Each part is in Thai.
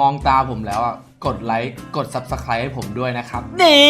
มองตาผมแล้วอะกดไลค์กด Subscribe ให้ผมด้วยนะครับ นี่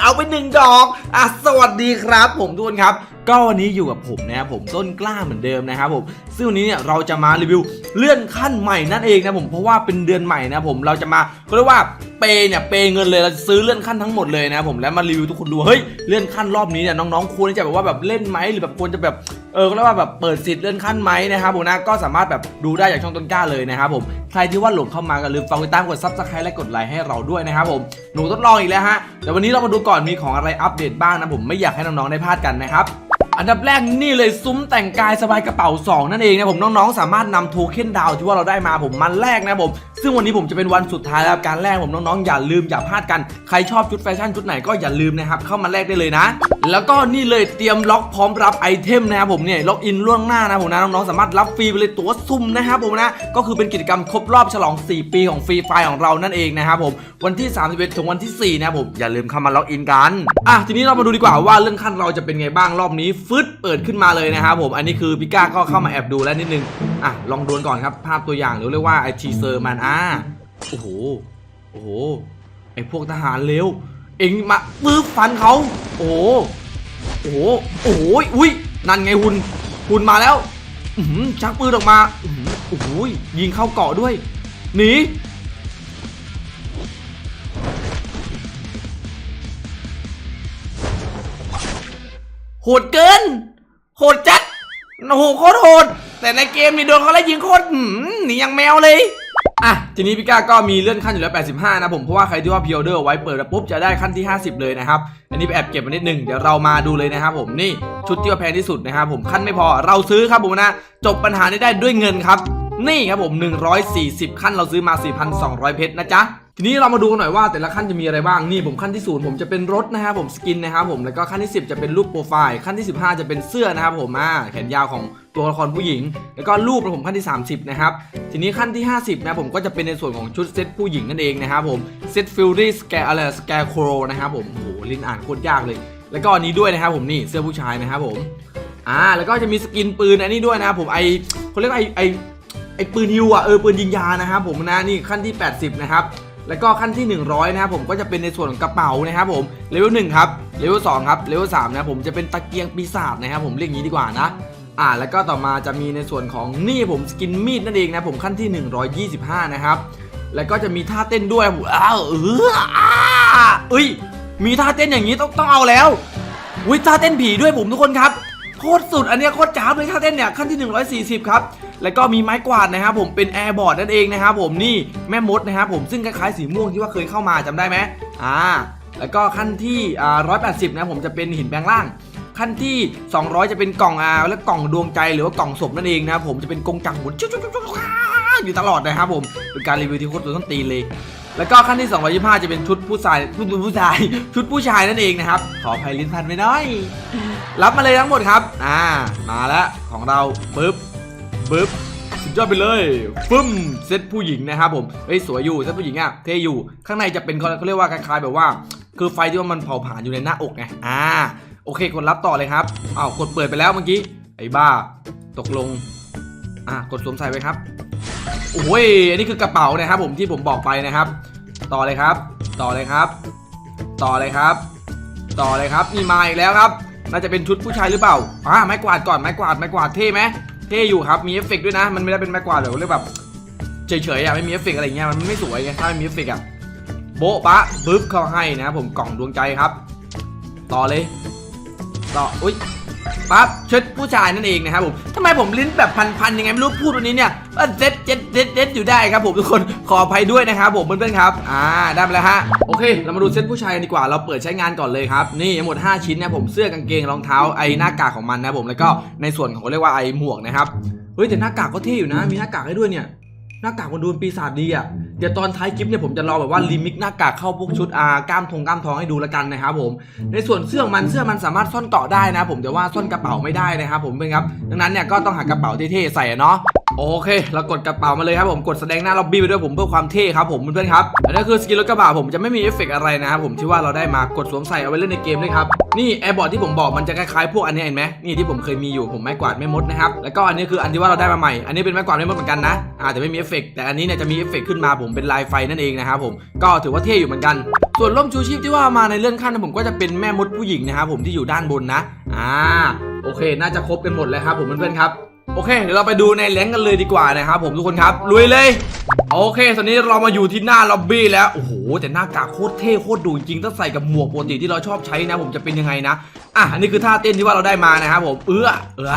เอาไปหนึ่งดอกอะสวัสดีครับ ผมทุกคนครับ ก็วันนี้อยู่กับผมนะครับผมต้นกล้าเหมือนเดิมนะครับผมซึ่งวันนี้เนี่ยเราจะมารีวิวเลื่อนขั้นใหม่นั่นเองนะผมเพราะว่าเป็นเดือนใหม่นะผมเราจะมาเขาเรียกว่าเปย์เนี่ยเปย์เงินเลยเราจะซื้อเลื่อนขั้นทั้งหมดเลยนะผมแล้วมารีวิวทุกคนดูเฮ้ยเลื่อนขั้นรอบนี้เนี่ยน้องๆควรจะแบบว่าแบบเล่นไหมหรือแบบควรจะแบบ เออก็เรียกว่าแบบเปิดสิทธิ์เลื่อนขั้นไหมนะครับผมนะก็สามารถแบบดูได้จากช่องต้นกล้าเลยนะครับผมใครที่ว่าหลงเข้ามาก็ลืมฝากติดตามกดซับสไครต์และกดไลค์ให้เราด้วยนะครับผมหนูทดลองอีกแล้วฮะแต่วันนี้เรามาดูก่อนมีของอะไรอัปเดตบ้างนะผมไม่อยากให้น้องๆได้พลาดกันนะครับอันดับแรกนี่เลยซุ้มแต่งกายสบายกระเป๋า 2 นั่นเองนะผมน้องๆ สามารถนำโทเค็นดาวที่ว่าเราได้มาผมมันแรกนะผม ซึ่งวันนี้ผมจะเป็นวันสุดท้ายแล้วการแรกผมน้องๆ อย่าลืมอย่าพลาดกัน ใครชอบชุดแฟชั่นชุดไหนก็อย่าลืมนะครับ เข้ามาแลกได้เลยนะ แล้วก็นี่เลยเตรียมล็อกพร้อมรับไอเทมนะครับผมเนี่ยล็อกอินล่วงหน้านะผมนะน้องๆสามารถรับฟรีไปเลยตั๋วซุ่มนะครับผมนะก็คือเป็นกิจกรรมครบรอบฉลอง 4 ปีของฟรีไฟของเรานั่นเองนะครับผมวันที่ 31ถึงวันที่4นะผมอย่าลืมเข้ามาล็อกอินกันอะทีนี้เรามาดูดีกว่าว่าเรื่องขั้นเราจะเป็นไงบ้างรอบนี้ฟึดเปิดขึ้นมาเลยนะครับผม อันนี้คือพิก้าก็เข้ามาแอบดูแล้วนิดนึง อะ ลองดวลก่อนครับ ภาพตัวอย่างหรือเรียกว่าไอทีเซอร์มันอะโอ้โห โอ้โห ไอพวกทหารเร็ว เอ็งมาปื้บฟันเขา โอ้โห โอ้โห โอ้โห อุ้ย นั่นไงหุ่น หุ่นมาแล้วอืชักปืนออกมาโอ้โหยิงเข้าเกาะด้วย หนี โหดเกิน โหดจัดโอ้โหโคตรโหด แต่ในเกมนี่โดนเขาไล่ยิงโคตรหนียังแมวเลยอะทีนี้พี่ก้าก็มีเลื่อนขั้นอยู่แล้ว 85 นะผมเพราะว่าใครที่ว่าพิออเดอร์ไว้เปิดแล้วปุ๊บจะได้ขั้นที่ 50 เลยนะครับ อันนี้ไปแอบเก็บมานิดนึงเดี๋ยวเรามาดูเลยนะครับผมนี่ชุดที่ว่าแพงที่สุดนะครับผมขั้นไม่พอเราซื้อครับผมนะ จบปัญหานี้ได้ด้วยเงินครับ นี่ครับผม 140 ขั้นเราซื้อมา 4,200 เพชรนะจ๊ะ ทีนี้เรามาดูกันหน่อยว่าแต่ละขั้นจะมีอะไรบ้างนี่ผมขั้นที่ศูนย์ผมจะเป็นรถนะครับผมสกินนะครับผมแล้วก็ขั้นที่ 10 จะเป็นรูปโปรไฟล์ขั้นที่ 15 จะเป็นเสื้อนะครับผมอ่าแขนยาวของตัวละครผู้หญิง แล้วก็รูปผมขั้นที่ 30 นะครับ ทีนี้ขั้นที่ 50 นะผมก็จะเป็นในส่วนของชุดเซตผู้หญิงนั่นเองนะครับผมเซตฟิลลี่สแกอะไรสแกโครนะครับผมโอ้โหลิ้นอ่านโคตรยากเลย แล้วก็อันนี้ด้วยนะครับผมนี่เสื้อผู้ชายนะครับผมอ่าแล้วก็จะมีสกินปืนอันนี้ด้วยนะครับผมไอเขาเรียกไอไอไอปืนฮิวอะเออปืนยิงยานะครับผมนะนี่ขั้นที่ 80 นะครับ แล้วก็ขั้นที่ 100 นะครับผมก็จะเป็นในส่วนของกระเป๋านะครับผมเลเวล1ครับเลเวล2ครับเลเวล3นะครับผมจะเป็นตะเกียงปีศาจนะครับผมเรียกงี้ดีกว่านะอ่าแล้วก็ต่อมาจะมีในส่วนของนี่ผมสกินมีดนั่นเองนะผมขั้นที่ 125 นะครับแล้วก็จะมีท่าเต้นด้วยผมอ้าวเอออ้าเอ้ยมีท่าเต้นอย่างนี้ต้องต้องเอาแล้ววิท่าเต้นผีด้วยผมทุกคนครับ โคตรสุดอันนี้โคตรจ้าบเลยท่าเต้นเนี่ยขั้นที่ 140 ครับ แล้วก็มีไม้กวาดนะครับผมเป็นแอร์บอร์ดนั่นเองนะครับผมนี่แม่มดนะครับผมซึ่งคล้ายๆสีม่วงที่ว่าเคยเข้ามาจำได้ไหมอ่าแล้วก็ขั้นที่อ่า180นะผมจะเป็นหินแปลงร่างขั้นที่ 200 จะเป็นกล่องอาและกล่องดวงใจหรือว่ากล่องศพนั่นเองนะครับผมจะเป็นกงจังหมุนจุ๊บๆอยู่ตลอดนะครับผมเป็นการรีวิวที่โคตรต้นตีนเลย แล้วก็ขั้นที่ 225 จะเป็นชุดผู้ชายผู้ผู้ชาย ชุดผู้ชายนั่นเองนะครับ ขออภัยลิ้นพันไปหน้อย รับมาเลยทั้งหมดครับ อ่า มาแล้วของเราปึ๊บปึ๊บสุดยอดไปเลยฟึ่มเซตผู้หญิงนะครับผมเฮ้ยสวยอยู่เซตผู้หญิงอะเท่อยู่ ข้างในจะเป็นเขาเขาเรียกว่าคล้ายๆแบบว่า คือไฟที่ว่ามันเผาผลาญอยู่ในหน้าอกไง อ่า โอเคกดรับต่อเลยครับอ้าวกดเปิดไปแล้วเมื่อกี้ ไอ้บ้า ตกลง อะกดสวมใส่ไปครับ โอ้ยอันนี้คือกระเป๋านะครับผมที่ผมบอกไปนะครับ ต่อเลยครับ ต่อเลยครับ ต่อเลยครับ ต่อเลยครับนี่มาอีกแล้วครับ น่าจะเป็นชุดผู้ชายหรือเปล่าอ่าไม้กวาดก่อนไม้กวาดไม้กวาดเท่ไหมเท่อยู่ครับมีเอฟเฟกต์ด้วยนะ มันไม่ได้เป็นไม้กวาดแบบเรียกแบบเฉยๆอะไม่มีเอฟเฟกต์อะไรเงี้ยมันไม่สวยไงถ้าไม่มีเอฟเฟกต์อะโบ๊ะปะบึ๊บเข้าให้นะครับผมกล่องดวงใจครับ ต่อเลย ต่ออุ้ย ปั๊บชุดผู้ชายนั่นเองนะครับผมทำไมผมลิ้นแบบพันๆยังไงไม่รู้พูดวันนี้เนี่ยเด็ดเด็ดเด็ดเด็ดอยู่ได้ครับผมทุกคนขออภัยด้วยนะครับผมเพื่อนๆครับอ่าได้มาแล้วฮะโอเค เรามาดูเซตผู้ชายกันดีกว่าเราเปิดใช้งานก่อนเลยครับนี่ทั้งหมด 5 ชิ้นนะผมเสื้อกางเกงรองเท้าไอ้หน้ากากของมันนะผมแล้วก็ในส่วนของเรียกว่าไอ้หมวกนะครับเฮ้ยแต่หน้ากากก็เท่อยู่นะ มีหน้ากากให้ด้วยเนี่ยหน้ากากมันดูเป็นปีศาจดีอะ ดี๋ยวตอนท้ายคลิปเนี่ยผมจะรอแบบว่าลิมิกหน้ากากเข้าพวกชุดอากล้ามทงกล้ามทองให้ดูละกันนะครับผม ในส่วนเสื้อมันเสื้อมันสามารถซ่อนเกาะได้นะผมแต่ว่าซ่อนกระเป๋าไม่ได้นะครับผมเป็นครับดังนั้นเนี่ยก็ต้องหากระเป๋าเท่ๆใส่เนาะ โอเค เรากดกระเป๋ามาเลยครับผม กดแสดงหน้าล็อบบี้ไปด้วยผมเพื่อความเท่ครับผมเพื่อนๆครับ อันนี้คือสกินรถกระบะผมจะไม่มีเอฟเฟกต์อะไรนะครับผมที่ว่าเราได้มากดสวมใส่เอาไว้เล่นในเกมด้วยครับ นี่แอร์บอร์ดที่ผมบอกมันจะคล้ายๆพวกอันนี้เห็นไหมนี่ที่ผมเคยมีอยู่ผมไม้กวาดไม่มดนะครับ แล้วก็อันนี้คืออันที่ว่าเราได้มาใหม่ อันนี้เป็นไม้กวาดไม่มดเหมือนกันนะอ่าแต่ไม่มีเอฟเฟกต์แต่อันนี้เนี่ยจะมีเอฟเฟกต์ขึ้นมาผมเป็นลายไฟนั่นเองนะครับผมก็ถือว่าเท่อยู่เหมือนกัน ส่วนร่มชูชีพที่ว่ามาในเลื่อนขั้นผมก็จะเป็นแม่มดผู้หญิงนะครับผมที่อยู่ด้านบนนะอ่าโอเค น่าจะครบกันหมดเลยครับผมเพื่อนๆครับ โอเค เดี๋ยวเราไปดูในแรงกันเลยดีกว่านะครับผมทุกคนครับ ลุยเลย โอเค ตอนนี้เรามาอยู่ที่หน้าล็อบบี้แล้ว โอ้โห แต่หน้ากากโคตรเท่โคตรดูจริง ถ้าใส่กับหมวกปกติที่เราชอบใช้นะ ผมจะเป็นยังไงนะ อะ อันนี้คือท่าเต้นที่ว่าเราได้มานะครับผม เอื้อ เอื้อ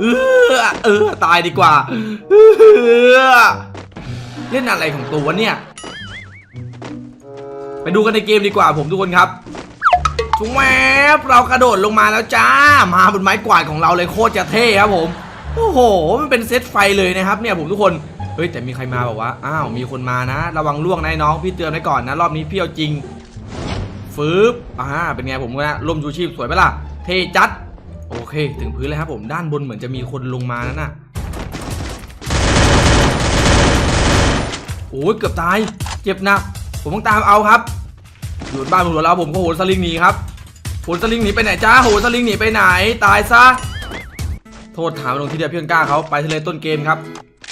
เอื้อ เอื้อ ตายดีกว่า เอื้อ เล่นอะไรของตัวเนี่ย ไปดูกันในเกมดีกว่าผมทุกคนครับทุกแมบเรากระโดดลงมาแล้วจ้า มาบนไม้กวาดของเราเลยโคตรจะเท่ครับผม โอ้โห มันเป็นเซตไฟเลยนะครับเนี่ยผมทุกคน เฮ้ย แต่มีใครมาบอกว่า อ้าว มีคนมานะ ระวังล่วงนายน้อง พี่เตือนไว้ก่อนนะ รอบนี้พี่เอาจริง ฟืบอ่า เป็นไงผมนะร่มชูชีพสวยไหมล่ะ เทจัด โอเค ถึงพื้นเลยครับผม ด้านบนเหมือนจะมีคนลงมานั่นน่ะ โอ้ยเกือบตาย เจ็บหนัก ผมต้องตามเอาครับอยู่บ้านผมหมดแล้วผมก็โหนสลิงหนีครับ โหนสลิงหนีไปไหนจ้าโหนสลิงหนีไปไหน ตายซะ โทษถามลงทีเดียวเพื่อนกล้าเขาไปทะเลต้นเกมครับ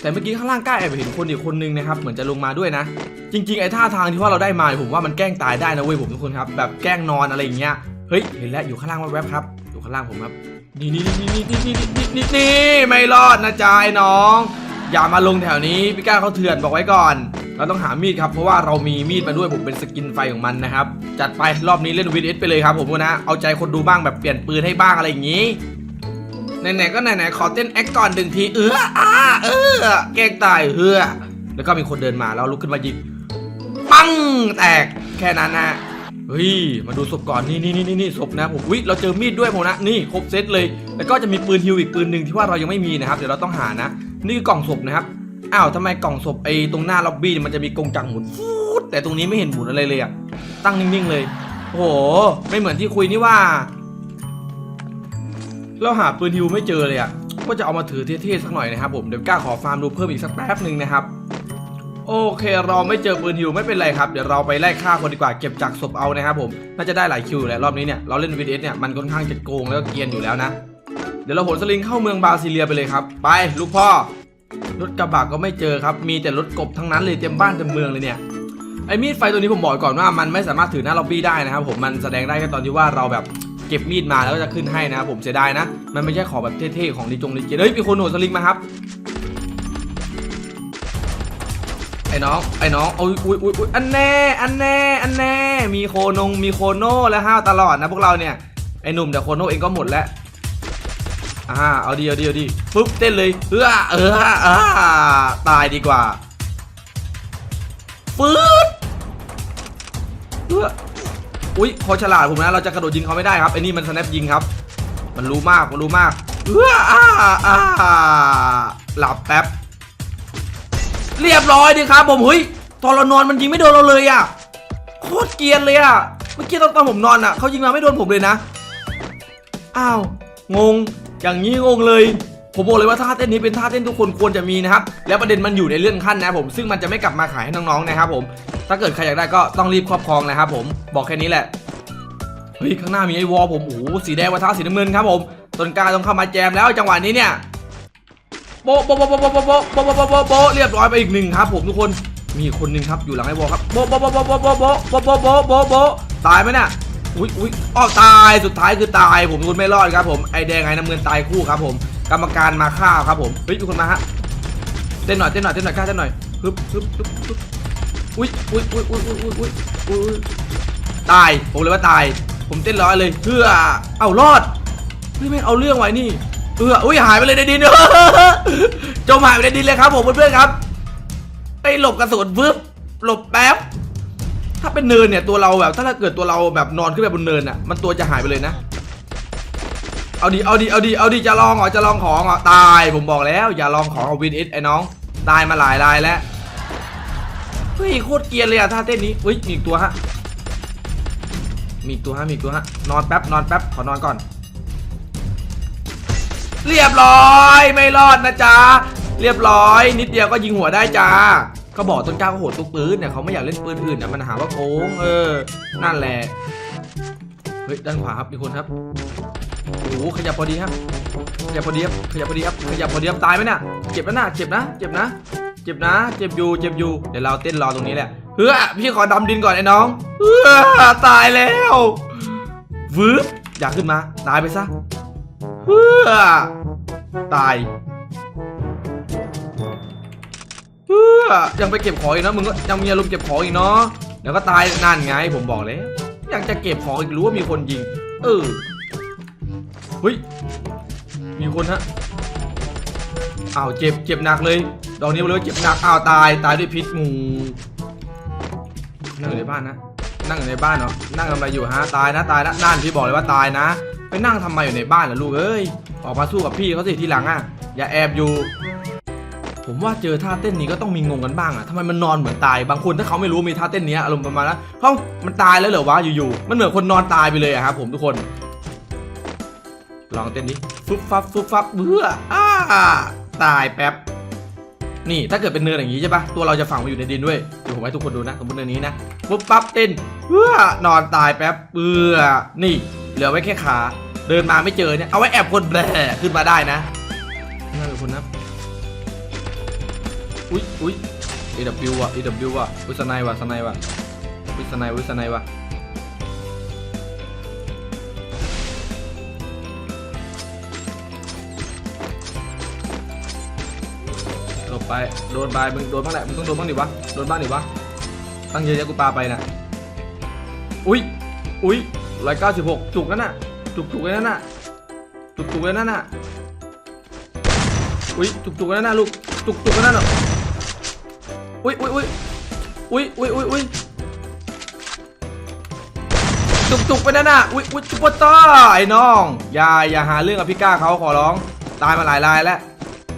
แต่เมื่อกี้ข้างล่างกล้าแอบเห็นคนอีกคนนึงนะครับเหมือนจะลงมาด้วยนะ จริงๆไอ้ท่าทางที่ว่าเราได้มาผมว่ามันแกล้งตายได้นะเว้ยผมทุกคนครับแบบแกล้งนอนอะไรอย่างเงี้ยเฮ้ยเห็นแล้วอยู่ข้างล่างแวบๆครับอยู่ข้างล่างผมครับนี่นี่นี่นี่นี่นี่นี่นี่ไม่รอดนะจ๊ะไอ้น้อง อย่ามาลงแถวนี้พี่ก้าเขาเถื่อนบอกไว้ก่อนเราต้องหามีดครับเพราะว่าเรามีมีดมาด้วยผมเป็นสกินไฟของมันนะครับ จัดไปรอบนี้เล่นวีเอสไปเลยครับผมนะเอาใจคนดูบ้างแบบเปลี่ยนปืนให้บ้างอะไรอย่างนี้ ไหนๆก็ไหนๆขอเต้นแอคก่อนหนึ่งทีเอออ้าเออแกล้งตายเฮือแล้วก็มีคนเดินมาแล้วลุกขึ้นมายิงปังแตกแค่นั้นนะเฮ้ยมาดูศพก่อนนี่นี่นี่นี่ศพนะผมวิเราเจอมีดด้วยผมนะนี่ครบเซตเลย แล้วก็จะมีปืนฮิวอีกปืนหนึ่งที่ว่าเรายังไม่มีนะครับเดี๋ยวเราต้องหานะ นี่คือกล่องศพนะครับอ้าวทำไมกล่องศพไอ้ตรงหน้าล็อบบี้มันจะมีกงจักรหมุนฟูดแต่ตรงนี้ไม่เห็นหมุนอะไรเลยอะตั้งนิ่งๆเลยโอ้โหไม่เหมือนที่คุยนี่ว่า เราหาปืนฮิวไม่เจอเลยอะ ก็จะเอามาถือเท่ๆสักหน่อยนะครับผม เดี๋ยวกล้าขอฟาร์มดูเพิ่มอีกสักแป๊บหนึ่งนะครับ โอเค เราไม่เจอปืนฮิวไม่เป็นไรครับ เดี๋ยวเราไปไล่ฆ่าคนดีกว่า เก็บจากศพเอานะครับผม น่าจะได้หลายคิวแหละรอบนี้เนี่ย เราเล่นวีดีเอสเนี่ยมันค่อนข้างจะโกงแล้วก็เกียนอยู่แล้วนะ เดี๋ยวเราโหนสลิงเข้าเมืองบาซิเลียไปเลยครับ ไปลูกพ่อ รถกระบะก็ไม่เจอครับ มีแต่รถกบทั้งนั้นเลยเต็มบ้านเต็มเมืองเลยเนี่ยไอ้มีดไฟตัวนี้ผมบอกก่อนว่ามันไม่สามารถถือหน้าล็อบบี้ได้นะครับผมมันแสดงได้แค่ตอนที่ว่าเราแบบ เก็บมีดมาแล้วก็จะขึ้นให้นะผมเสียดายนะ มันไม่ใช่ของแบบเท่ๆของดีจงดีเจเฮ้ยมีคนโหนสลิงมาครับไอ้น้องไอ้น้องอุ้ยอุ้ยอุ้ยอุ้ยอันแน่อันแน่อันแน่มีโคนงมีโคโน่และห้าวตลอดนะพวกเราเนี่ยไอ้หนุ่มแต่โคโน่เองก็หมดแล้วอ่าเอาดีเอาดีเอาดีปุ๊บเต้นเลยเออเออเออตายดีกว่าฟืดเออ อุ้ยเขาฉลาดผมนะเราจะกระโดดยิงเขาไม่ได้ครับไอ้นี่มันสแนปยิงครับ มันรู้มากมันรู้มากเอออ่าอ่าหลับแป๊บเรียบร้อยดีครับผมเฮ้ยตอนเรานอนมันยิงไม่โดนเราเลยอะโคตรเกียนเลยอะเมื่อกี้ตอนตอนผมนอนอะเขายิงมาไม่โดนผมเลยนะอ้าวงงอย่างนี้งงเลย ผมบอกเลยว่าท่าเต้นนี้เป็นท่าเต้นทุกคนควรจะมีนะครับ แล้วประเด็นมันอยู่ในเลื่อนขั้นนะผม ซึ่งมันจะไม่กลับมาขายให้น้องๆนะครับผม ถ้าเกิดใครอยากได้ก็ต้องรีบครอบครองนะครับผม บอกแค่นี้แหละ เฮ้ยข้างหน้ามีไอ้วอลผม โอ้โห สีแดงวัฒสีน้ำเงินครับผม ต้นกล้าต้องเข้ามาแจมแล้วจังหวะนี้เนี่ยโบโบโบโบโบโบโบโบโบโบโบเรียบร้อยไปอีกหนึ่งครับผมทุกคน มีคนหนึ่งครับอยู่หลังไอ้วอลครับ โบโบโบโบโบโบโบโบโบโบโบโบตายไหมเนี่ยอุ้ยอุ้ยอ้อตาย สุดท้ายคือตาย ผมคุณไม่รอดครับผม ไอแดงไอ้น้ำเงินตายคู่ครับผม กรรมการมาฆ่าครับผมเฮ้ยมีคนมาฮะเต้นหน่อยเต้นหน่อยเต้นหน่อยกล้าเต้นหน่อยฮึบฮึบฮึบฮึบอุ้ยอุ้ยอุ้ยอุ้ยอุ้ยอุ้ยอุ้ยอุ้ยตายผมเลยว่าตาย ผมเต้นร้อยเลยเพื่อเอ้ารอดเฮ้ยไม่เอาเรื่องไว้นี่เอออุ้ยหายไปเลยในดินจมหายไปในดินเลยครับผมเพื่อนๆครับไอ้หลบกระสุนปึ๊บหลบแป๊บถ้าเป็นเนินเนี่ยตัวเราแบบถ้าเกิดตัวเราแบบนอนขึ้นไปบนเนินอะ มันตัวจะหายไปเลยนะ เอาดีเอาดีเอาดีเอาดีจะลองเหรอจะลองของเหรอตายผมบอกแล้ว อย่าลองของเอาวินเอสไอ้น้องตายมาหลายรายแล้วเฮ้ยโคตรเกียนเลยอะท่าเต้นนี้เฮ้ยมีอีกตัวฮะมีอีกตัวฮะมีอีกตัวฮะนอนแป๊บนอนแป๊บขอนอนก่อน เรียบร้อยไม่รอดนะจ๊ะเรียบร้อย นิดเดียวก็ยิงหัวได้จ้าก็บอกต้นกล้าก็โหดทุกปืนเนี่ยเขาไม่อยากเล่นปืนอื่นเนะมันหาว่าโกงเออนั่นแหละเฮ้ยด้านขวาครับมีคนครับ โอ้โหขยับพอดีครับขยับพอดีครับขยับพอดีครับขยับพอดีครับตายไหมน่ะเจ็บนะน่ะเจ็บนะเจ็บนะ เจ็บนะ เจ็บอยู่เจ็บอยู่เดี๋ยวเราเต้นรอตรงนี้แหละเฮ้ยพี่ขอดำดินก่อนไอ้น้องเฮ้ยตายแล้ววืบอยากขึ้นมาตายไปซะเฮ้ยตายเฮ้ยยังไปเก็บของอีกเนะมึงก็ยังมีอารมณ์เก็บของอีกเนาะเดี๋ยวก็ตายนั่นไงผมบอกแล้วยังจะเก็บของอีกรู้ว่ามีคนยิงเออ เฮ้ย มีคนฮะ อ้าวเจ็บเจ็บหนักเลย ดอกนี้บอกเลยว่าเจ็บหนัก อ้าวตายตายด้วยพิษงูนั่งอยู่ในบ้านนะ นั่งอยู่ในบ้านเหรอ นั่งทำอะไรอยู่ฮะ ตายนะตายนะนั่นพี่บอกเลยว่าตายนะ ไปนั่งทำไมอยู่ในบ้านเหรอลูกเอ้ย ออกมาสู้กับพี่เขาสิทีหลังอะ อย่าแอบอยู่ผมว่าเจอท่าเต้นนี้ก็ต้องมีงงกันบ้างอะทำไมมันนอนเหมือนตาย บางคนถ้าเขาไม่รู้มีท่าเต้นนี้อารมณ์ประมาณนั้นเฮ้ามันตายแล้วเหรอวะอยู่ๆ มันเหมือนคนนอนตายไปเลยอะครับผมทุกคน ลองเต้นดิฟุบฟับฟุบฟับเบื่ออ้าตายแป๊บ นี่ถ้าเกิดเป็นเนินอย่างนี้ใช่ปะตัวเราจะฝังมาอยู่ในดินด้วยเดี๋ยวผมให้ทุกคนดูนะสมมติเนินนี้นะปุ๊บปั๊บเต้นเบื่อนอนตายแป๊บเบื่อนี่ เหลือไว้แค่ขาเดินมาไม่เจอเนี่ยเอาไว้แอบคนแบรขึ้นมาได้นะน่าเป็นคนนะอุ้ยอุ้ย AW อะ AW อะอุ้ยสไนว่ะสไนว่ะอุ้ยสไนอุ้ยสไนว่ะ ไปโดนไปมึงโดนบ้างแหละมึงต้องโดนบ้างดิวะโดนบ้างดิวะตั้งเยอะๆกูปาไปนะอุ้ยอุ้ยร้อยเก้าสิบหกจุกนั่นน่ะจุกจุกนั่นน่ะจุกจุกนั่นน่ะอุ้ยจุกจุกนั่นน่ะลูกจุกจุกนั่นน่ะอุ้ยอุ้ยอุ้ยอุ้ยอุ้ยอุ้ยอุ้ยจุกจุกไปนั่นน่ะอุ้ยอุ้ยจุกปต้าไอ้น้องอย่าอย่าหาเรื่องกับพี่ก้าเขาขอร้องตายมาหลายรายแล้ว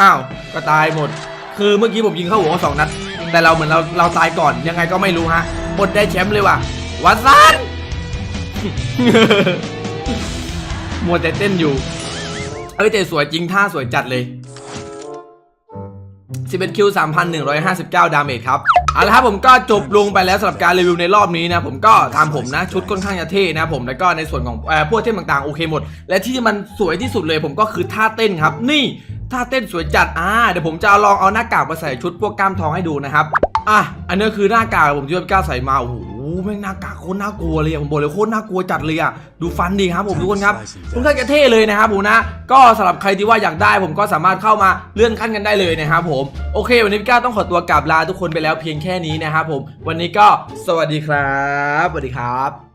อ้าว ก็ตายหมด คือเมื่อกี้ผมยิงเข้าหัวสองนัด แต่เราเหมือนเราเราตายก่อนยังไงก็ไม่รู้ฮะหมดได้แชมป์เลยว่ะวัสันมัวแต่เต้นอยู่ เอ้ยแต่สวยจริงท่าสวยจัดเลย11คิว3,159 ดาเมจครับเอาละครับผมก็จบลงไปแล้วสำหรับการรีวิวในรอบนี้นะผมก็ตามผมนะชุดค่อนข้างจะเท่นะผมแล้วก็ในส่วนของอพวกเท่ต่างๆโอเคหมด และที่มันสวยที่สุดเลยผมก็คือท่าเต้นครับ นี่ ท่าเต้นสวยจัดอ่าเดี๋ยวผมจะลองเอาหน้ากากมาใส่ชุดพวกกล้ามทองให้ดูนะครับอะอันนี้คือหน้ากากผมที่พี่ก้าใส่มาโอ้โหแม่งหน้ากากโคตรน่ากลัวเลยอะผมบอกเลยโคตรน่ากลัวจัดเลยอะดูฟันดีครับผมทุกคนครับค่อนข้างจะเท่เลยนะครับผมนะ ก็สำหรับใครที่ว่าอยากได้ผมก็สามารถเข้ามาเลื่อนขั้นกันได้เลยนะครับผมโอเค วันนี้พี่ก้าต้องขอตัวกลับลาทุกคนไปแล้วเพียงแค่นี้นะครับผมวันนี้ก็สวัสดีครับสวัสดีครับ